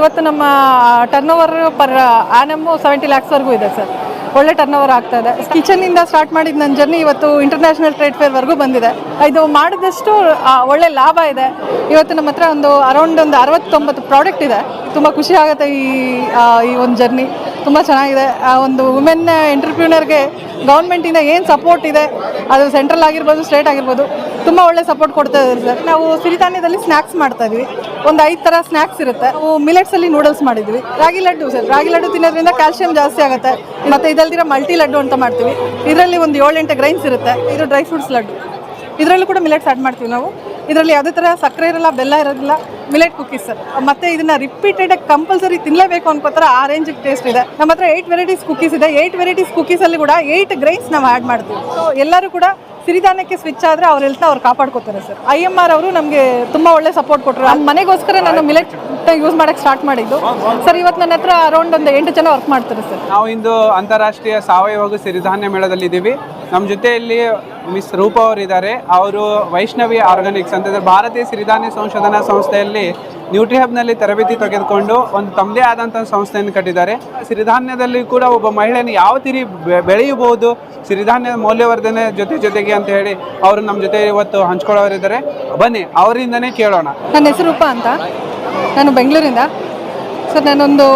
ಇವತ್ತು ನಮ್ಮ turnover per annum seventy ಲ್ಯಾಕ್ಸ್ವರೆಗೂ ಇದೆ ಸರ್. ಒಳ್ಳೆ ಟರ್ನ್ ಓವರ್ ಆಗ್ತಾ ಇದೆ. ಕಿಚನಿಂದ ಸ್ಟಾರ್ಟ್ ಮಾಡಿದ ನನ್ನ ಜರ್ನಿ ಇವತ್ತು ಇಂಟರ್ನ್ಯಾಷನಲ್ ಟ್ರೇಡ್ ಫೇರ್ವರೆಗೂ ಬಂದಿದೆ. ಇದು ಮಾಡಿದಷ್ಟು ಒಳ್ಳೆ ಲಾಭ ಇದೆ. ಇವತ್ತು ನಮ್ಮ ಹತ್ರ ಒಂದು ಅರೌಂಡ್ ಒಂದು ಅರವತ್ತೊಂಬತ್ತು ಪ್ರಾಡಕ್ಟ್ ಇದೆ. ತುಂಬ ಖುಷಿ ಆಗುತ್ತೆ ಈ ಈ ಒಂದು ಜರ್ನಿ ತುಂಬ ಚೆನ್ನಾಗಿದೆ. ಆ, ಒಂದು ವುಮೆನ್ ಎಂಟರ್ಪ್ರಿನರ್ಗೆ ಗೌರ್ಮೆಂಟಿಂದ ಏನು ಸಪೋರ್ಟ್ ಇದೆ, ಅದು ಸೆಂಟ್ರಲ್ ಆಗಿರ್ಬೋದು ಸ್ಟೇಟ್ ಆಗಿರ್ಬೋದು ತುಂಬ ಒಳ್ಳೆ ಸಪೋರ್ಟ್ ಕೊಡ್ತಾ ಇದ್ದಾರೆ ಸರ್ ನಾವು ಸಿರಿಧಾನ್ಯದಲ್ಲಿ ಸ್ನ್ಯಾಕ್ಸ್ ಮಾಡ್ತಾ ಇದ್ವಿ ಒಂದು ಐದು ಥರ ಸ್ನ್ಯಾಕ್ಸ್ ಇರುತ್ತೆ. ನಾವು ಮಿಲೆಟ್ಸಲ್ಲಿ ನೂಡಲ್ಸ್ ಮಾಡಿದ್ವಿ ರಾಗಿ ಲಡ್ಡು ಸರ್ ರಾಗಿ ಲಡ್ಡು ತಿನ್ನೋದ್ರಿಂದ ಕ್ಯಾಲ್ಸಿಯಂ ಜಾಸ್ತಿ ಆಗುತ್ತೆ. ಮತ್ತು ಇದಲ್ದಿರ ಮಲ್ಟಿ ಲಡ್ಡು ಅಂತ ಮಾಡ್ತೀವಿ. ಇದರಲ್ಲಿ ಒಂದು ಏಳೆಂಟು ಗ್ರೈನ್ಸ್ ಇರುತ್ತೆ. ಇದು ಡ್ರೈ ಫ್ರೂಟ್ಸ್ ಲಡ್ಡು. ಇದರಲ್ಲೂ ಕೂಡ ಮಿಲೆಟ್ಸ್ ಆ್ಯಡ್ ಮಾಡ್ತೀವಿ ನಾವು. ಇದರಲ್ಲಿ ಯಾವುದೇ ಥರ ಸಕ್ಕರೆ ಇರಲ್ಲ, ಬೆಲ್ಲ ಇರೋದಿಲ್ಲ. ಮಿಲೆಟ್ ಕುಕ್ಕೀಸ್ ಸರ್ ಮತ್ತೆ ಇದನ್ನ ರಿಪೀಟೆಡ್ ಕಂಪಲ್ಸರಿ ತಿನ್ನಲೇಬೇಕು ಅನ್ಕೋತಾರೆ ಆ ರೇಂಜಿಗೆ ಟೇಸ್ಟ್ ಇದೆ. ನಮ್ಮ ಹತ್ರ ಏಯ್ಟ್ ವೆರೈಟೀಸ್ ಕುಕ್ಕೀಸ್ ಇದೆ. ಏಯ್ಟ್ ವೆರೈಟೀಸ್ ಕುಕ್ಕೀಸಲ್ಲಿ ಕೂಡ ಏಯ್ಟ್ ಗ್ರೈನ್ಸ್ ನಾವು ಆ್ಯಡ್ ಮಾಡ್ತೀವಿ. ಸೊ ಎಲ್ಲರೂ ಕೂಡ ಸಿರಿಧಾನ್ಯಕ್ಕೆ ಸ್ವಿಚ್ ಆದರೆ ಅವ್ರ ಹೆಲ್ತ್ ಅವ್ರು ಕಾಪಾಡ್ಕೋತಾರೆ ಸರ್ ಐ ಎಂ ಆರ್ ಅವರು ನಮಗೆ ತುಂಬ ಒಳ್ಳೆ ಸಪೋರ್ಟ್ ಕೊಟ್ಟರು ನನ್ನ ಮನೆಗೋಸ್ಕರ ನಾನು ಮಿಲೆಟ್ ಯೂಸ್ ಮಾಡೋಕ್ಕೆ ಸ್ಟಾರ್ಟ್ ಮಾಡಿದ್ದು. ಸರ್ ಇವತ್ತು ನನ್ನ ಹತ್ರ ಅರೌಂಡ್ ಒಂದು ಎಂಟು ಜನ ವರ್ಕ್ ಮಾಡ್ತಾರೆ ಸರ್ ನಾವು ಇಂದು ಅಂತಾರಾಷ್ಟ್ರೀಯ ಸಾವಯವ ಹಾಗೂ ಸಿರಿಧಾನ್ಯ ಮೇಳದಲ್ಲಿದ್ದೀವಿ. ನಮ್ಮ ಜೊತೆಯಲ್ಲಿ ಮಿಸ್ ರೂಪ ಅವರು ಇದ್ದಾರೆ ಅವರು ವೈಷ್ಣವಿ ಆರ್ಗಾನಿಕ್ಸ್ ಅಂತಂದರೆ ಭಾರತೀಯ ಸಿರಿಧಾನ್ಯ ಸಂಶೋಧನಾ ಸಂಸ್ಥೆಯಲ್ಲಿ ನ್ಯೂಟ್ರಿಹಬ್ನಲ್ಲಿ ತರಬೇತಿ ತೆಗೆದುಕೊಂಡು ಒಂದು ತಮ್ಮದೇ ಆದಂಥ ಸಂಸ್ಥೆಯನ್ನು ಕಟ್ಟಿದ್ದಾರೆ. ಸಿರಿಧಾನ್ಯದಲ್ಲಿ ಕೂಡ ಒಬ್ಬ ಮಹಿಳೆಯನ್ನು ಯಾವ ತಿರಿ ಬೆಳೆಯಬಹುದು? ಸಿರಿಧಾನ್ಯದ ಮೌಲ್ಯವರ್ಧನೆ ಜೊತೆ ಜೊತೆಗೆ ಅಂತ ಹೇಳಿ ಅವರು ನಮ್ಮ ಜೊತೆ ಇವತ್ತು ಹಂಚ್ಕೊಳ್ಳೋರಿದ್ದಾರೆ. ಬನ್ನಿ, ಅವರಿಂದನೇ ಕೇಳೋಣ. ನನ್ನ ಹೆಸರು ರೂಪ ಅಂತ. ನಾನು ಬೆಂಗಳೂರಿಂದ. ಸರ್, ನಾನೊಂದು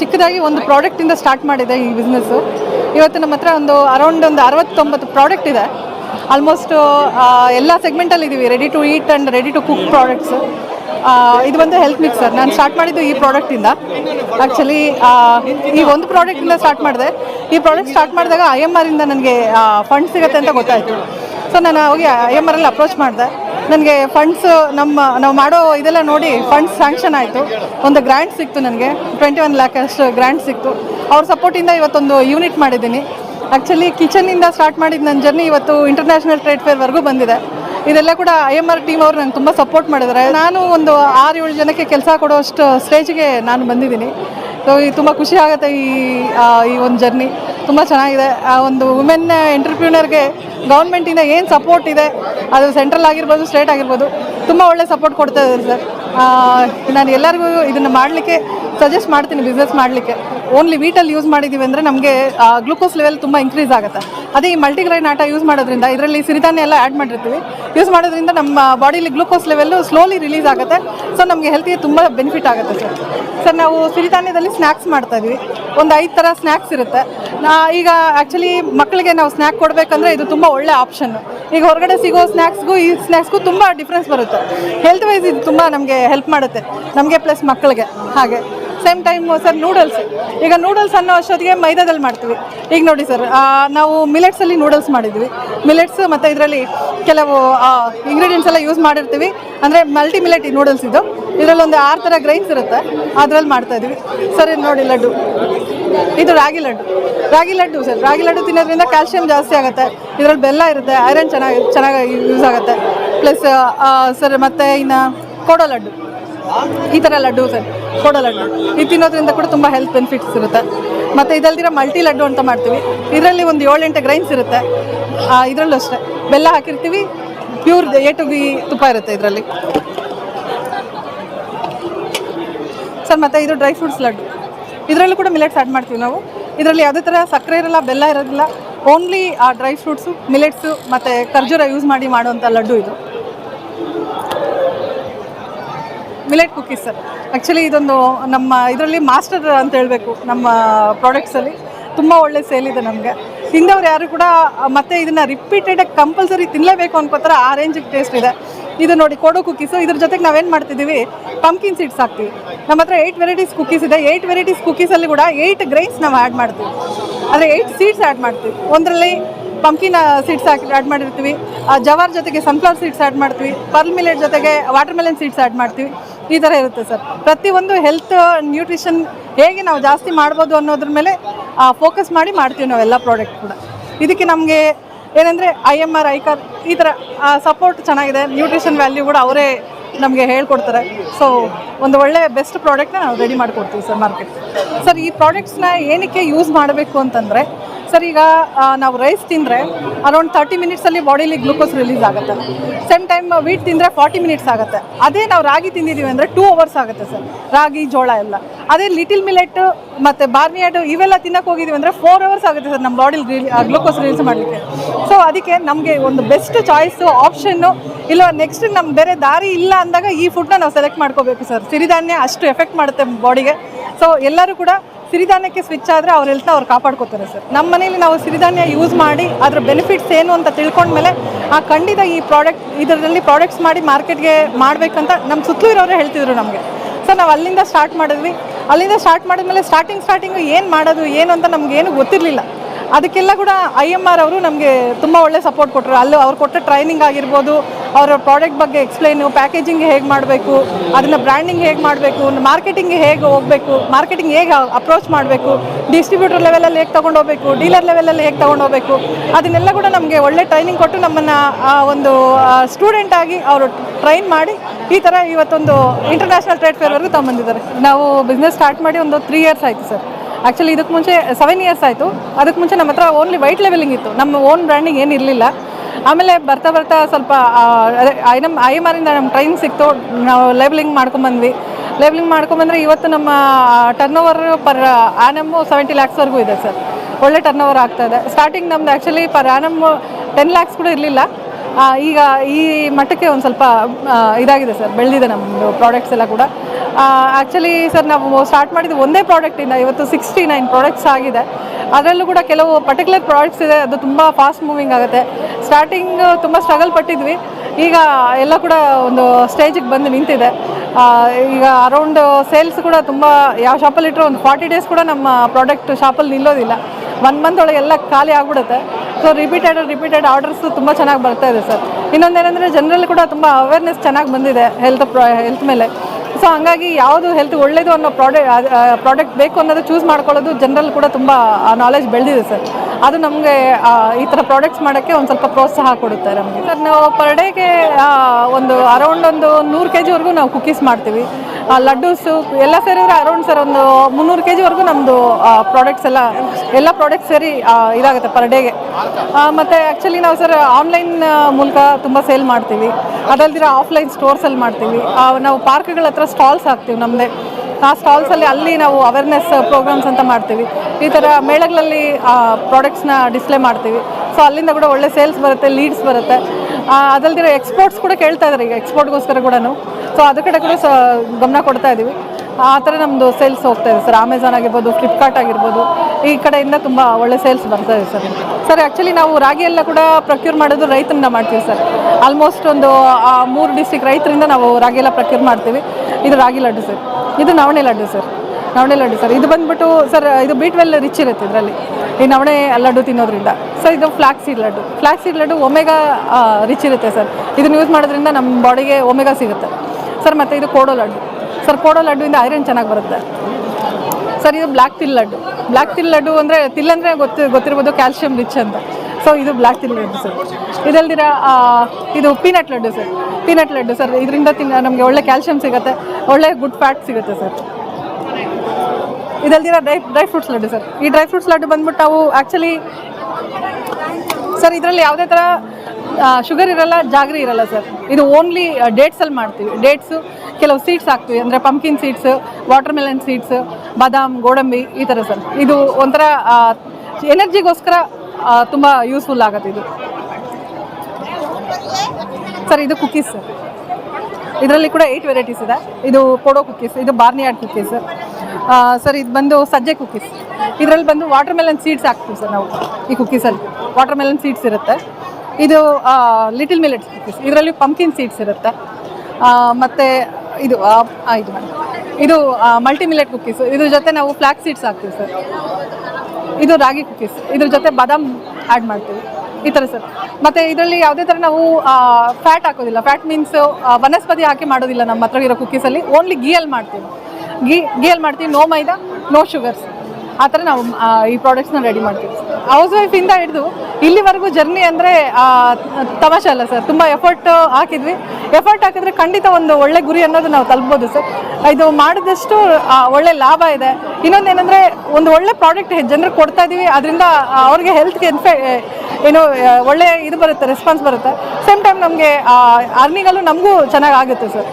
ಚಿಕ್ಕದಾಗಿ ಒಂದು ಪ್ರಾಡಕ್ಟಿಂದ ಸ್ಟಾರ್ಟ್ ಮಾಡಿದೆ ಈ ಬಿಸ್ನೆಸ್ಸು ಇವತ್ತು ನಮ್ಮ ಹತ್ರ ಒಂದು ಅರೌಂಡ್ ಒಂದು ಅರವತ್ತೊಂಬತ್ತು ಪ್ರಾಡಕ್ಟ್ ಇದೆ. ಆಲ್ಮೋಸ್ಟ್ ಎಲ್ಲ ಸೆಗ್ಮೆಂಟಲ್ಲಿ ಇದ್ದೀವಿ ready to eat and ready to cook products ಇದು ಒಂದು ಹೆಲ್ತ್ ಮಿಕ್ಸರ್ ನಾನು ಸ್ಟಾರ್ಟ್ ಮಾಡಿದ್ದು ಈ ಪ್ರಾಡಕ್ಟಿಂದ ಆ್ಯಕ್ಚುಲಿ ಈ ಒಂದು ಪ್ರಾಡಕ್ಟಿಂದ ಸ್ಟಾರ್ಟ್ ಮಾಡಿದೆ. ಈ ಪ್ರಾಡಕ್ಟ್ ಸ್ಟಾರ್ಟ್ ಮಾಡಿದಾಗ ಐ ಎಂ ಆರಿಂದ ನನಗೆ ಫಂಡ್ ಸಿಗುತ್ತೆ ಅಂತ ಗೊತ್ತಾಯಿತು. ಸೊ ನಾನು ಹೋಗಿ ಐ ಎಂ ಆರಲ್ಲಿ ಅಪ್ರೋಚ್ ಮಾಡಿದೆ. ನನಗೆ ಫಂಡ್ಸ್ ನಮ್ಮ, ನಾವು ಮಾಡೋ ಇದೆಲ್ಲ ನೋಡಿ ಫಂಡ್ಸ್ ಸ್ಯಾಂಕ್ಷನ್ ಆಯಿತು. ಒಂದು ಗ್ರ್ಯಾಂಟ್ ಸಿಕ್ತು ನನಗೆ. ಟ್ವೆಂಟಿ ಒನ್ ಲ್ಯಾಕ್ ಅಷ್ಟು ಗ್ರ್ಯಾಂಟ್ ಸಿಕ್ತು. ಅವ್ರ ಸಪೋರ್ಟಿಂದ ಇವತ್ತೊಂದು ಯೂನಿಟ್ ಮಾಡಿದ್ದೀನಿ. ಆ್ಯಕ್ಚುಲಿ ಕಿಚನಿಂದ ಸ್ಟಾರ್ಟ್ ಮಾಡಿದ ನನ್ನ ಜರ್ನಿ ಇವತ್ತು ಇಂಟರ್ನ್ಯಾಷನಲ್ ಟ್ರೇಡ್ ಫೇರ್ವರೆಗೂ ಬಂದಿದೆ. ಇದೆಲ್ಲ ಕೂಡ ಐ ಎಂ ಆರ್ ಟೀಮ್ ಅವರು ನಂಗೆ ತುಂಬ ಸಪೋರ್ಟ್ ಮಾಡಿದ್ದಾರೆ ನಾನು ಒಂದು ಆರು ಏಳು ಜನಕ್ಕೆ ಕೆಲಸ ಕೊಡೋಷ್ಟು ಸ್ಟೇಜ್ಗೆ ನಾನು ಬಂದಿದ್ದೀನಿ. ಸೊ ಈ ತುಂಬ ಖುಷಿ ಆಗುತ್ತೆ ಈ ಈ ಒಂದು ಜರ್ನಿ ತುಂಬ ಚೆನ್ನಾಗಿದೆ. ಆ ಒಂದು ವುಮೆನ್ ಎಂಟರ್ಪ್ರಿನರ್ಗೆ ಗೌರ್ಮೆಂಟಿಂದ ಏನು ಸಪೋರ್ಟ್ ಇದೆ, ಅದು ಸೆಂಟ್ರಲ್ ಆಗಿರ್ಬೋದು ಸ್ಟೇಟ್ ಆಗಿರ್ಬೋದು, ತುಂಬ ಒಳ್ಳೆ ಸಪೋರ್ಟ್ ಕೊಡ್ತಾ ಇದ್ದಾರೆ ಸರ್ ನಾನು ಎಲ್ಲರಿಗೂ ಇದನ್ನು ಮಾಡಲಿಕ್ಕೆ ಸಜೆಸ್ಟ್ ಮಾಡ್ತೀನಿ ಬಿಸ್ನೆಸ್ ಮಾಡಲಿಕ್ಕೆ. ಓನ್ಲಿ ವೀಟಲ್ಲಿ ಯೂಸ್ ಮಾಡಿದ್ದೀವಿ ಅಂದರೆ ನಮಗೆ ಗ್ಲೂಕೋಸ್ ಲೆವೆಲ್ ತುಂಬ ಇನ್ಕ್ರೀಸ್ ಆಗುತ್ತೆ. ಅದೇ ಈ ಮಲ್ಟಿಗ್ರೈನ್ ಆಟ ಯೂಸ್ ಮಾಡೋದ್ರಿಂದ, ಇದರಲ್ಲಿ ಸಿರಿಧಾನ್ಯ ಎಲ್ಲ ಆ್ಯಡ್ ಮಾಡಿರ್ತೀವಿ. ಯೂಸ್ ಮಾಡೋದ್ರಿಂದ ನಮ್ಮ ಬಾಡಿಲಿ ಗ್ಲೂಕೋಸ್ ಲೆವೆಲ್ಲು ಸ್ಲೋಲಿ ರಿಲೀಸ್ ಆಗುತ್ತೆ. ಸೊ ನಮಗೆ ಹೆಲ್ತಿಗೆ ತುಂಬ ಬೆನಿಫಿಟ್ ಆಗುತ್ತೆ ಸರ್ ಸರ್ ನಾವು ಸಿರಿಧಾನ್ಯದಲ್ಲಿ ಸ್ನ್ಯಾಕ್ಸ್ ಮಾಡ್ತಾ ಇದ್ವಿ. ಒಂದು ಐದು ಥರ ಸ್ನ್ಯಾಕ್ಸ್ ಇರುತ್ತೆ. ನಾ, ಈಗ ಆ್ಯಕ್ಚುಲಿ ಮಕ್ಕಳಿಗೆ ನಾವು ಸ್ನ್ಯಾಕ್ ಕೊಡಬೇಕಂದ್ರೆ ಇದು ತುಂಬ ಒಳ್ಳೆ ಆಪ್ಷನ್ ಈಗ ಹೊರಗಡೆ ಸಿಗೋ ಸ್ನ್ಯಾಕ್ಸ್ಗೂ ಈ ಸ್ನ್ಯಾಕ್ಸ್ಗೂ ತುಂಬ ಡಿಫ್ರೆನ್ಸ್ ಬರುತ್ತೆ. ಹೆಲ್ತ್ ವೈಸ್ ಇದು ತುಂಬ ನಮಗೆ ಹೆಲ್ಪ್ ಮಾಡುತ್ತೆ. ನಮಗೆ ಪ್ಲಸ್ ಮಕ್ಕಳಿಗೆ. ಹಾಗೆ. ಸೇಮ್ ಟೈಮ್ ಸರ್ ನೂಡಲ್ಸ್ ಈಗ ನೂಡಲ್ಸ್ ಅನ್ನೋ ಅಷ್ಟೊತ್ತಿಗೆ ಮೈದಾದಲ್ಲಿ ಮಾಡ್ತೀವಿ. ಈಗ ನೋಡಿ ಸರ್ ನಾವು ಮಿಲೆಟ್ಸಲ್ಲಿ ನೂಡಲ್ಸ್ ಮಾಡಿದ್ವಿ. ಮಿಲೆಟ್ಸ್ ಮತ್ತು ಇದರಲ್ಲಿ ಕೆಲವು ಇಂಗ್ರೀಡಿಯೆಂಟ್ಸ್ ಎಲ್ಲ ಯೂಸ್ ಮಾಡಿರ್ತೀವಿ. ಅಂದರೆ ಮಲ್ಟಿ ಮಿಲೆಟ್ ನೂಡಲ್ಸ್ ಇದು. ಇದರಲ್ಲಿ ಒಂದು ಆರು ಥರ ಗ್ರೈನ್ಸ್ ಇರುತ್ತೆ. ಅದರಲ್ಲಿ ಮಾಡ್ತಾ ಇದ್ವಿ. ಸರ್ ಇದು ನೋಡಿ ಲಡ್ಡು. ಇದು ರಾಗಿ ಲಡ್ಡು. ರಾಗಿ ಲಡ್ಡು ಸರ್ ರಾಗಿ ಲಡ್ಡು ತಿನ್ನೋದ್ರಿಂದ ಕ್ಯಾಲ್ಶಿಯಂ ಜಾಸ್ತಿ ಆಗುತ್ತೆ. ಇದರಲ್ಲಿ ಬೆಲ್ಲ ಇರುತ್ತೆ ಐರನ್ ಚೆನ್ನಾಗಿ ಚೆನ್ನಾಗಿ ಯೂಸ್ ಆಗುತ್ತೆ. ಪ್ಲಸ್ ಸರ್ ಮತ್ತು ಇನ್ನು ಕೋಡೋ ಲಡ್ಡು. ಈ ಥರ ಲಡ್ಡು ಸರ್, ಕೊಡೋ ಲಡ್ಡು. ಇದು ತಿನ್ನೋದ್ರಿಂದ ಕೂಡ ತುಂಬ ಹೆಲ್ತ್ ಬೆನಿಫಿಟ್ಸ್ ಇರುತ್ತೆ. ಮತ್ತು ಇದಲ್ದಿರ ಮಲ್ಟಿ ಲಡ್ಡು ಅಂತ ಮಾಡ್ತೀವಿ. ಇದರಲ್ಲಿ ಒಂದು ಏಳೆಂಟು ಗ್ರೈನ್ಸ್ ಇರುತ್ತೆ. ಇದರಲ್ಲೂ ಅಷ್ಟೇ. ಬೆಲ್ಲ ಹಾಕಿರ್ತೀವಿ. ಪ್ಯೂರ್ ಬಿ ತುಪ್ಪ ಇರುತ್ತೆ ಇದರಲ್ಲಿ. ಸರ್, ಮತ್ತು ಇದು ಡ್ರೈ ಫ್ರೂಟ್ಸ್ ಲಡ್ಡು. ಇದರಲ್ಲೂ ಕೂಡ ಮಿಲೆಟ್ಸ್ ಆ್ಯಡ್ ಮಾಡ್ತೀವಿ ನಾವು. ಇದರಲ್ಲಿ ಯಾವುದೇ ಥರ ಸಕ್ಕರೆ ಇರಲ್ಲ, ಬೆಲ್ಲ ಇರೋದಿಲ್ಲ. ಓನ್ಲಿ ಆ ಡ್ರೈ ಫ್ರೂಟ್ಸು ಮಿಲೆಟ್ಸು ಮತ್ತು ಖರ್ಜೂರ ಯೂಸ್ ಮಾಡಿ ಮಾಡುವಂಥ ಲಡ್ಡು ಇದು. ಮಿಲೆಟ್ ಕುಕ್ಕೀಸ್ ಸರ್ ಆ್ಯಕ್ಚುಲಿ ಇದೊಂದು ನಮ್ಮ ಇದರಲ್ಲಿ ಮಾಸ್ಟರ್ ಅಂತ ಹೇಳಬೇಕು ನಮ್ಮ ಪ್ರಾಡಕ್ಟ್ಸಲ್ಲಿ ತುಂಬ ಒಳ್ಳೆ ಸೇಲ್ ಇದೆ ನಮಗೆ. ತಿಂದವ್ರು ಯಾರು ಕೂಡ ಮತ್ತೆ ಇದನ್ನು ರಿಪೀಟೆಡಾಗಿ ಕಂಪಲ್ಸರಿ ತಿನ್ನಲೇಬೇಕು ಅನ್ಕೋತಾರೆ, ಆ ರೇಂಜಿಗೆ ಟೇಸ್ಟ್ ಇದೆ. ಇದು ನೋಡಿ, ಕೊಡೋ ಕುಕ್ಕೀಸು ಇದ್ರ ಜೊತೆಗೆ ನಾವೇನು ಮಾಡ್ತಿದ್ದೀವಿ? ಪಂಕಿನ್ ಸೀಡ್ಸ್ ಹಾಕ್ತೀವಿ. ನಮ್ಮ ಹತ್ರ ಏಯ್ಟ್ ವೆರೈಟೀಸ್ ಕುಕ್ಕೀಸ್ ಇದೆ. ಏಯ್ಟ್ ವೆರೈಟೀಸ್ ಕುಕ್ಕೀಸಲ್ಲಿ ಕೂಡ ಏಯ್ಟ್ ಗ್ರೈನ್ಸ್ ನಾವು ಆ್ಯಡ್ ಮಾಡ್ತೀವಿ. ಅಂದರೆ ಏಯ್ಟ್ ಸೀಡ್ಸ್ ಆ್ಯಡ್ ಮಾಡ್ತೀವಿ. ಒಂದರಲ್ಲಿ ಪಂಕಿನ್ ಸೀಡ್ಸ್ ಹಾಕಿ ಆ್ಯಡ್ ಮಾಡಿರ್ತೀವಿ. ಜವಾರ್ ಜೊತೆಗೆ ಸನ್ಫ್ಲವರ್ ಸೀಡ್ಸ್ ಆ್ಯಡ್ ಮಾಡ್ತೀವಿ. ಪರ್ಲ್ ಮಿಲೆಟ್ ಜೊತೆಗೆ ವಾಟರ್ ಮೆಲನ್ ಸೀಡ್ಸ್ ಆ್ಯಡ್ ಮಾಡ್ತೀವಿ. ಈ ಥರ ಇರುತ್ತೆ ಸರ್. ಪ್ರತಿಯೊಂದು ಹೆಲ್ತ್ ನ್ಯೂಟ್ರಿಷನ್ ಹೇಗೆ ನಾವು ಜಾಸ್ತಿ ಮಾಡ್ಬೋದು ಅನ್ನೋದ್ರ ಮೇಲೆ ಫೋಕಸ್ ಮಾಡಿ ಮಾಡ್ತೀವಿ ನಾವೆಲ್ಲ ಪ್ರಾಡಕ್ಟ್ ಕೂಡ. ಇದಕ್ಕೆ ನಮಗೆ ಏನಂದರೆ ಐ ಎಂ ಆರ್ ಐಕಾರ್ ಈ ಥರ ಸಪೋರ್ಟ್ ಚೆನ್ನಾಗಿದೆ. ನ್ಯೂಟ್ರಿಷನ್ ವ್ಯಾಲ್ಯೂ ಕೂಡ ಅವರೇ ನಮಗೆ ಹೇಳ್ಕೊಡ್ತಾರೆ. ಸೊ ಒಂದು ಒಳ್ಳೆ ಬೆಸ್ಟ್ ಪ್ರಾಡಕ್ಟ್ನ ನಾವು ರೆಡಿ ಮಾಡಿಕೊಡ್ತೀವಿ ಸರ್ ಮಾರ್ಕೆಟ್ ಸರ್, ಈ ಪ್ರಾಡಕ್ಟ್ಸ್ನ ಏನಕ್ಕೆ ಯೂಸ್ ಮಾಡಬೇಕು ಅಂತಂದರೆ ಸರ್, ಈಗ ನಾವು ರೈಸ್ ತಿಂದರೆ ಅರೌಂಡ್ ತರ್ಟಿ ಮಿನಿಟ್ಸಲ್ಲಿ ಬಾಡಿಲಿ ಗ್ಲೂಕೋಸ್ ರಿಲೀಸ್ ಆಗುತ್ತೆ. ಸೇಮ್ ಟೈಮ್ ವೀಟ್ ತಿಂದರೆ ಫಾರ್ಟಿ ಮಿನಿಟ್ಸ್ ಆಗುತ್ತೆ. ಅದೇ ನಾವು ರಾಗಿ ತಿಂದಿದ್ದೀವಿ ಅಂದರೆ ಟೂ ಅವರ್ಸ್ ಆಗುತ್ತೆ ಸರ್. ರಾಗಿ, ಜೋಳ ಎಲ್ಲ. ಅದೇ ಲಿಟಿಲ್ ಮಿಲೆಟ್ ಮತ್ತು ಬಾರ್ನಿಯಾಡು ಇವೆಲ್ಲ ತಿನ್ನಕ್ಕೆ ಹೋಗಿದ್ದೀವಿ ಅಂದರೆ ಫೋರ್ ಅವರ್ಸ್ ಆಗುತ್ತೆ ಸರ್ ನಮ್ಮ ಬಾಡಿಲಿ ಗ್ಲೂಕೋಸ್ ರಿಲೀಸ್ ಮಾಡಲಿಕ್ಕೆ. ಸೊ ಅದಕ್ಕೆ ನಮಗೆ ಒಂದು ಬೆಸ್ಟ್ ಚಾಯ್ಸು ಆಪ್ಷನ್ನು ಇಲ್ಲ ನೆಕ್ಸ್ಟ್ ನಮ್ಮ ಬೇರೆ ದಾರಿ ಇಲ್ಲ ಅಂದಾಗ ಈ ಫುಡ್ನ ನಾವು ಸೆಲೆಕ್ಟ್ ಮಾಡ್ಕೋಬೇಕು ಸರ್. ಸಿರಿಧಾನ್ಯ ಅಷ್ಟು ಎಫೆಕ್ಟ್ ಮಾಡುತ್ತೆ ಬಾಡಿಗೆ ಸೊ ಎಲ್ಲರೂ ಕೂಡ ಸಿರಿಧಾನ್ಯಕ್ಕೆ ಸ್ವಿಚ್ ಆದರೆ ಅವ್ರ ಹೆಲ್ತ್ನ ಅವ್ರು ಕಾಪಾಡ್ಕೋತಾರೆ ಸರ್ ನಮ್ಮ ಮನೇಲಿ ನಾವು ಸಿರಿಧಾನ್ಯ ಯೂಸ್ ಮಾಡಿ ಅದ್ರ ಬೆನಿಫಿಟ್ಸ್ ಏನು ಅಂತ ತಿಳ್ಕೊಂಡ್ಮೇಲೆ ಆ ಖಂಡಿತ ಈ ಪ್ರಾಡಕ್ಟ್ ಇದರಲ್ಲಿ ಪ್ರಾಡಕ್ಟ್ಸ್ ಮಾಡಿ ಮಾರ್ಕೆಟ್ಗೆ ಮಾಡಬೇಕಂತ ನಮ್ಮ ಸುತ್ತಲೂ ಇರೋರು ಹೇಳ್ತಿದ್ರು ನಮಗೆ. ಸರ್ ನಾವು ಅಲ್ಲಿಂದ ಸ್ಟಾರ್ಟ್ ಮಾಡಿದ್ವಿ. ಅಲ್ಲಿಂದ ಸ್ಟಾರ್ಟ್ ಮಾಡಿದ್ಮೇಲೆ ಸ್ಟಾರ್ಟಿಂಗ್ ಸ್ಟಾರ್ಟಿಂಗು ಏನು ಮಾಡೋದು, ಏನು ಅಂತ ನಮ್ಗೆ ಏನು ಗೊತ್ತಿರಲಿಲ್ಲ. ಅದಕ್ಕೆಲ್ಲ ಕೂಡ ಐ ಎಂ ಆರ್ ಅವರು ನಮಗೆ ತುಂಬ ಒಳ್ಳೆ ಸಪೋರ್ಟ್ ಕೊಟ್ಟರು ಅಲ್ಲೂ ಅವ್ರು ಕೊಟ್ಟ ಟ್ರೈನಿಂಗ್ ಆಗಿರ್ಬೋದು, ಅವರ ಪ್ರಾಡಕ್ಟ್ ಬಗ್ಗೆ ಎಕ್ಸ್ಪ್ಲೈನು ಪ್ಯಾಕೇಜಿಂಗ್ ಹೇಗೆ ಮಾಡಬೇಕು, ಅದನ್ನು ಬ್ರ್ಯಾಂಡಿಂಗ್ ಹೇಗೆ ಮಾಡಬೇಕು ಮಾರ್ಕೆಟಿಂಗ್ ಹೇಗೆ ಹೋಗಬೇಕು ಮಾರ್ಕೆಟಿಂಗ್ ಹೇಗೆ ಅಪ್ರೋಚ್ ಮಾಡಬೇಕು ಡಿಸ್ಟ್ರಿಬ್ಯೂಟರ್ ಲೆವೆಲಲ್ಲಿ ಹೇಗೆ ತೊಗೊಂಡು ಹೋಗಬೇಕು ಡೀಲರ್ ಲೆವೆಲಲ್ಲಿ ಹೇಗೆ ತೊಗೊಂಡು ಹೋಗಬೇಕು, ಅದನ್ನೆಲ್ಲ ಕೂಡ ನಮಗೆ ಒಳ್ಳೆ ಟ್ರೈನಿಂಗ್ ಕೊಟ್ಟು ನಮ್ಮನ್ನು ಒಂದು ಸ್ಟೂಡೆಂಟ್ ಆಗಿ ಅವರು ಟ್ರೈನ್ ಮಾಡಿ ಈ ಥರ ಇವತ್ತೊಂದು ಇಂಟರ್ನ್ಯಾಷನಲ್ ಟ್ರೇಡ್ ಫೇರ್ವರೆಗೂ ತಗೊಂಬಂದಿದ್ದಾರೆ ನಾವು ಬಿಸ್ನೆಸ್ ಸ್ಟಾರ್ಟ್ ಮಾಡಿ ಒಂದು ತ್ರೀ ಇಯರ್ಸ್ ಆಯಿತು ಸರ್ ಆ್ಯಕ್ಚುಲಿ ಇದಕ್ಕೆ ಮುಂಚೆ ಸೆವೆನ್ ಇಯರ್ಸ್ ಆಯಿತು. ಅದಕ್ಕೆ ಮುಂಚೆ ನಮ್ಮ ಹತ್ರ ಓನ್ಲಿ ವೈಟ್ ಲೆವೆಲಿಂಗ್ ಇತ್ತು. ನಮ್ಮ ಓನ್ ಬ್ರ್ಯಾಂಡಿಂಗ್ ಏನು ಇರಲಿಲ್ಲ. ಆಮೇಲೆ ಬರ್ತಾ ಬರ್ತಾ ಸ್ವಲ್ಪ ನಮ್ಮ ಐ ಎಂ ಆರಿಂದ ನಮ್ಮ ಟ್ರೈನ್ ಸಿಕ್ತು. ನಾವು ಲೆವೆಲಿಂಗ್ ಮಾಡ್ಕೊಂಬಂದ್ವಿ ಲೆವೆಲಿಂಗ್ ಮಾಡ್ಕೊಂಬಂದ್ರೆ ಇವತ್ತು ನಮ್ಮ turnover per annum seventy ಲ್ಯಾಕ್ಸ್ವರೆಗೂ ಇದೆ ಸರ್ ಒಳ್ಳೆ ಟರ್ನ್ ಓವರ್ ಆಗ್ತಾ ಇದೆ. ಸ್ಟಾರ್ಟಿಂಗ್ ನಮ್ದು actually per annum ten lakhs ಕೂಡ ಇರಲಿಲ್ಲ. ಈಗ ಈ ಮಟ್ಟಕ್ಕೆ ಒಂದು ಸ್ವಲ್ಪ ಇದಾಗಿದೆ ಸರ್, ಬೆಳೆದಿದೆ ನಮ್ಮದು ಪ್ರಾಡಕ್ಟ್ಸ್ ಎಲ್ಲ ಕೂಡ. ಆ್ಯಕ್ಚುಲಿ ಸರ್, ನಾವು ಸ್ಟಾರ್ಟ್ ಮಾಡಿದ್ದು ಒಂದೇ ಪ್ರಾಡಕ್ಟಿಂದ ಇವತ್ತು ಸಿಕ್ಸ್ಟಿ ನೈನ್ ಪ್ರಾಡಕ್ಟ್ಸ್ ಆಗಿದೆ. ಅದರಲ್ಲೂ ಕೂಡ ಕೆಲವು ಪರ್ಟಿಕ್ಯುಲರ್ ಪ್ರಾಡಕ್ಟ್ಸ್ ಇದೆ, ಅದು ತುಂಬ ಫಾಸ್ಟ್ ಮೂವಿಂಗ್ ಆಗುತ್ತೆ. ಸ್ಟಾರ್ಟಿಂಗ್ ತುಂಬ ಸ್ಟ್ರಗಲ್ ಪಟ್ಟಿದ್ವಿ. ಈಗ ಎಲ್ಲ ಕೂಡ ಒಂದು ಸ್ಟೇಜಿಗೆ ಬಂದು ನಿಂತಿದೆ. ಈಗ ಅರೌಂಡ್ ಸೇಲ್ಸ್ ಕೂಡ ತುಂಬ, ಯಾವ ಶಾಪಲ್ಲಿ ಇಟ್ಟರು ಒಂದು ಫಾರ್ಟಿ ಡೇಸ್ ಕೂಡ ನಮ್ಮ ಪ್ರಾಡಕ್ಟ್ ಶಾಪಲ್ಲಿ ನಿಲ್ಲೋದಿಲ್ಲ. ಒನ್ ಮಂತ್ ಒಳಗೆ ಎಲ್ಲ ಖಾಲಿ ಆಗಿಬಿಡುತ್ತೆ. ಸೊ ರಿಪೀಟೆಡ್ ರಿಪೀಟೆಡ್ ಆರ್ಡರ್ಸ್ ತುಂಬ ಚೆನ್ನಾಗಿ ಬರ್ತಾ ಇದೆ ಸರ್. ಇನ್ನೊಂದೇನೆಂದರೆ ಜನರಲ್ಲಿ ಕೂಡ ತುಂಬ ಅವೇರ್ನೆಸ್ ಚೆನ್ನಾಗಿ ಬಂದಿದೆ ಹೆಲ್ತ್ ಹೆಲ್ತ್ ಮೇಲೆ. ಸೊ ಹಂಗಾಗಿ ಯಾವುದು ಹೆಲ್ತ್ ಒಳ್ಳೇದು ಅನ್ನೋ ಪ್ರಾಡಕ್ಟ್ ಪ್ರಾಡಕ್ಟ್ ಬೇಕು ಅನ್ನೋದು ಚೂಸ್ ಮಾಡ್ಕೊಳ್ಳೋದು ಜನರಲ್ಲಿ ಕೂಡ ತುಂಬ ನಾಲೆಜ್ ಬೆಳೆದಿದೆ ಸರ್. ಅದು ನಮಗೆ ಈ ಥರ ಪ್ರಾಡಕ್ಟ್ಸ್ ಮಾಡೋಕ್ಕೆ ಒಂದು ಸ್ವಲ್ಪ ಪ್ರೋತ್ಸಾಹ ಕೊಡುತ್ತೆ ನಮಗೆ. ಸರ್, ನಾವು ಪರ್ ಡೇಗೆ ಒಂದು ಅರೌಂಡ್ ಒಂದು ನೂರು ಕೆ ಜಿವರೆಗೂ ನಾವು ಕುಕೀಸ್ ಮಾಡ್ತೀವಿ. ಲಡ್ಡೂಸು ಎಲ್ಲ ಸೇರಿದ್ರೆ ಅರೌಂಡ್ ಸರ್ ಒಂದು ಮುನ್ನೂರು ಕೆ ಜಿವರೆಗೂ ನಮ್ಮದು ಪ್ರಾಡಕ್ಟ್ಸ್ ಎಲ್ಲ ಎಲ್ಲ ಪ್ರಾಡಕ್ಟ್ಸ್ ಸೇರಿ ಇದಾಗುತ್ತೆ ಪರ್ ಡೇಗೆ ಮತ್ತು ಆ್ಯಕ್ಚುಲಿ ನಾವು ಸರ್ ಆನ್ಲೈನ್ ಮೂಲಕ ತುಂಬ ಸೇಲ್ ಮಾಡ್ತೀವಿ. ಅದಲ್ದಿರ ಆಫ್ಲೈನ್ ಸ್ಟೋರ್ಸಲ್ಲಿ ಮಾಡ್ತೀವಿ. ನಾವು ಪಾರ್ಕ್ಗಳ ಹತ್ರ ಸ್ಟಾಲ್ಸ್ ಹಾಕ್ತೀವಿ ನಮ್ಮದೇ ಆ ಸ್ಟಾಲ್ಸಲ್ಲಿ ಅಲ್ಲಿ ನಾವು ಅವೇರ್ನೆಸ್ ಪ್ರೋಗ್ರಾಮ್ಸ್ ಅಂತ ಮಾಡ್ತೀವಿ. ಈ ಥರ ಮೇಳಗಳಲ್ಲಿ ಪ್ರಾಡಕ್ಟ್ಸ್ನ ಡಿಸ್ಪ್ಲೇ ಮಾಡ್ತೀವಿ. ಸೊ ಅಲ್ಲಿಂದ ಕೂಡ ಒಳ್ಳೆ ಸೇಲ್ಸ್ ಬರುತ್ತೆ ಲೀಡ್ಸ್ ಬರುತ್ತೆ. ಅದಲ್ದಿರೋ ಎಕ್ಸ್ಪೋರ್ಟ್ಸ್ ಕೂಡ ಕೇಳ್ತಾ ಇದ್ದಾರೆ ಈಗ ಎಕ್ಸ್ಪೋರ್ಟ್ಗೋಸ್ಕರ ಕೂಡ ಸೊ ಅದ್ರ ಕಡೆ ಕೂಡ ಗಮನ ಕೊಡ್ತಾ ಇದ್ದೀವಿ ಆ ಥರ ನಮ್ಮದು ಸೇಲ್ಸ್ ಹೋಗ್ತಾ ಇದೆ ಸರ್. ಅಮೆಝಾನ್ ಆಗಿರ್ಬೋದು ಫ್ಲಿಪ್ಕಾರ್ಟ್ ಆಗಿರ್ಬೋದು. ಈ ಕಡೆಯಿಂದ ತುಂಬ ಒಳ್ಳೆ ಸೇಲ್ಸ್ ಬರ್ತಾ ಇದೆ ಸರ್. ಸರ್ ಆ್ಯಕ್ಚುಲಿ ನಾವು ರಾಗಿ ಎಲ್ಲ ಕೂಡ ಪ್ರೊಕ್ಯೂರ್ ಮಾಡೋದು ರೈತರಿಂದ ಮಾಡ್ತೀವಿ ಸರ್. ಆಲ್ಮೋಸ್ಟ್ ಒಂದು ಮೂರು ಡಿಸ್ಟಿಕ್ ರೈತರಿಂದ ನಾವು ರಾಗಿ ಎಲ್ಲ ಪ್ರೊಕ್ಯೂರ್ ಮಾಡ್ತೀವಿ. ಇದು ರಾಗಿ ಲಡ್ಡು ಸರ್. ಇದು ನವಣೆ ಲಡ್ಡು ಸರ್. ನವಣೆ ಲಡ್ಡು ಸರ್. ಇದು ಬಂದ್ಬಿಟ್ಟು ಸರ್, ಇದು ಬೀಟ್ ವೆಲ್ ರಿಚ್ ಇರುತ್ತೆ ಇದರಲ್ಲಿ. ಈ ನವಣೆ ಲಡ್ಡು ತಿನ್ನೋದ್ರಿಂದ. ಸರ್ ಇದು flax laddu. Flax laddu omega rich ಇರುತ್ತೆ ಸರ್. ಇದನ್ನು ಯೂಸ್ ಮಾಡೋದ್ರಿಂದ ನಮ್ಮ ಬಾಡಿಗೆ ಒಮೆಗಾ ಸಿಗುತ್ತೆ. ಸರ್, ಮತ್ತು ಇದು ಕೋಡೋ ಲಡ್ಡು. ಸರ್, ಕೋಡೋ ಲಡ್ಡುವಿಂದ ಐರನ್ ಚೆನ್ನಾಗಿ ಬರುತ್ತೆ. ಸರ್, ಇದು ಬ್ಲ್ಯಾಕ್ ತಿಲ್ ಲಡ್ಡು. ಬ್ಲ್ಯಾಕ್ ತಿಲ್ ಲಡ್ಡು ಅಂದರೆ ತಿಲ್ ಅಂದರೆ ಗೊತ್ತು, ಗೊತ್ತಿರ್ಬೋದು ಕ್ಯಾಲ್ಶಿಯಂ ರಿಚ್ ಅಂತ. ಸೊ ಇದು ಬ್ಲ್ಯಾಕ್ ತಿಲ್ ಲಡ್ಡು, ಸರ್. ಇದಲ್ದಿರ ಇದು peanut laddu, sir. Peanut laddu, sir. ಇದರಿಂದ ತಿನ್ನ ನಮಗೆ ಒಳ್ಳೆ ಕ್ಯಾಲ್ಶಿಯಂ ಸಿಗುತ್ತೆ, ಒಳ್ಳೆ ಗುಡ್ ಫ್ಯಾಟ್ ಸಿಗುತ್ತೆ, sir. ಇದಲ್ದಿರ dry dry fruits laddu, sir. ಈ ಡ್ರೈ ಫ್ರೂಟ್ಸ್ ಲಡ್ಡು ಬಂದ್ಬಿಟ್ಟು ನಾವು ಆ್ಯಕ್ಚುಲಿ ಸರ್, ಇದರಲ್ಲಿ ಯಾವುದೇ ಥರ ಶುಗರ್ ಇರಲ್ಲ, ಜಾಗ್ರಿ ಇರಲ್ಲ ಸರ್ ಇದು ಓನ್ಲಿ ಡೇಟ್ಸಲ್ಲಿ ಮಾಡ್ತೀವಿ. ಡೇಟ್ಸು ಕೆಲವು ಸೀಡ್ಸ್ ಹಾಕ್ತೀವಿ. ಅಂದರೆ pumpkin seeds watermelon seeds ಬಾದಾಮ್, ಗೋಡಂಬಿ ಈ ಥರ ಸರ್ ಇದು ಒಂಥರ ಎನರ್ಜಿಗೋಸ್ಕರ ತುಂಬ ಯೂಸ್ಫುಲ್ ಆಗುತ್ತೆ ಇದು. ಸರ್ ಇದು ಕುಕ್ಕೀಸ್ ಸರ್ ಇದರಲ್ಲಿ ಕೂಡ ಏಯ್ಟ್ ವೆರೈಟೀಸ್ ಇದೆ. ಇದು ಕೊಡೋ ಕುಕ್ಕೀಸ್ ಇದು ಬಾರ್ನಿಯಾರ್ಡ್ ಕುಕ್ಕೀಸ್ ಸರ್ ಇದು ಬಂದು ಸಜ್ಜೆ ಕುಕ್ಕೀಸ್ ಇದರಲ್ಲಿ ಬಂದು ವಾಟರ್ ಮೆಲನ್ ಸೀಡ್ಸ್ ಹಾಕ್ತೀವಿ ಸರ್ ನಾವು ಈ ಕುಕ್ಕೀಸಲ್ಲಿ ವಾಟರ್ ಮೆಲನ್ ಸೀಡ್ಸ್ ಇರುತ್ತೆ. ಇದು ಲಿಟಿಲ್ ಮಿಲೆಟ್ ಇದರಲ್ಲಿ ಪಂಪ್ಕಿನ್ ಸೀಡ್ಸ್ ಇರುತ್ತೆ. ಮತ್ತು ಇದು ಇದು ಇದು ಮಲ್ಟಿ ಮಿಲೆಟ್ ಕುಕ್ಕೀಸ್ ಇದ್ರ ಜೊತೆ ನಾವು ಫ್ಲಾಕ್ ಸೀಡ್ಸ್ ಹಾಕ್ತೀವಿ ಸರ್. ಇದು ರಾಗಿ ಕುಕೀಸ್ ಇದ್ರ ಜೊತೆ ಬಾದಾಮ್ ಆ್ಯಡ್ ಮಾಡ್ತೀವಿ. ಈ ಥರ ಸರ್. ಮತ್ತು ಇದರಲ್ಲಿ ಯಾವುದೇ ಥರ ನಾವು ಫ್ಯಾಟ್ ಹಾಕೋದಿಲ್ಲ. ಫ್ಯಾಟ್ ಮೀನ್ಸ್ ವನಸ್ಪತಿ ಹಾಕಿ ಮಾಡೋದಿಲ್ಲ ನಮ್ಮ ಹತ್ರ ಇರೋ ಕುಕ್ಕೀಸಲ್ಲಿ ಓನ್ಲಿ ಗೀಯಲ್ಲಿ ಮಾಡ್ತೀವಿ. ಗೀ ಗೀಯಲ್ಲಿ ಮಾಡ್ತೀವಿ. ನೋ ಮೈದಾ ನೋ ಶುಗರ್ಸ್ ಆ ಥರ ನಾವು ಈ ಪ್ರಾಡಕ್ಟ್ಸ್ನ ರೆಡಿ ಮಾಡ್ತೀವಿ. ಹೌಸ್ ವೈಫಿಂದ ಹಿಡಿದು ಇಲ್ಲಿವರೆಗೂ ಜರ್ನಿ ಅಂದರೆ ತಮಾಷೆ ಅಲ್ಲ ಸರ್ ತುಂಬ ಎಫರ್ಟ್ ಹಾಕಿದ್ವಿ. ಎಫರ್ಟ್ ಹಾಕಿದ್ರೆ ಖಂಡಿತ ಒಂದು ಒಳ್ಳೆ ಗುರಿ ಅನ್ನೋದು ನಾವು ತಲುಪಬಹುದು ಸರ್ ಇದು ಮಾಡಿದಷ್ಟು ಒಳ್ಳೆ ಲಾಭ ಇದೆ. ಇನ್ನೊಂದೇನೆಂದರೆ ಒಂದು ಒಳ್ಳೆ ಪ್ರಾಡಕ್ಟ್ ಜನರಿಗೆ ಕೊಡ್ತಾ ಇದ್ದೀವಿ ಅದರಿಂದ ಅವ್ರಿಗೆ ಹೆಲ್ತ್ಗೆ ಇನ್ಫೆಕ್ಟ್ ಏನು ಒಳ್ಳೆ ಇದು ಬರುತ್ತೆ ರೆಸ್ಪಾನ್ಸ್ ಬರುತ್ತೆ. ಸೇಮ್ ಟೈಮ್ ನಮಗೆ ಅರ್ನಿಂಗಲ್ಲೂ ನಮಗೂ ಚೆನ್ನಾಗಿ ಆಗುತ್ತೆ ಸರ್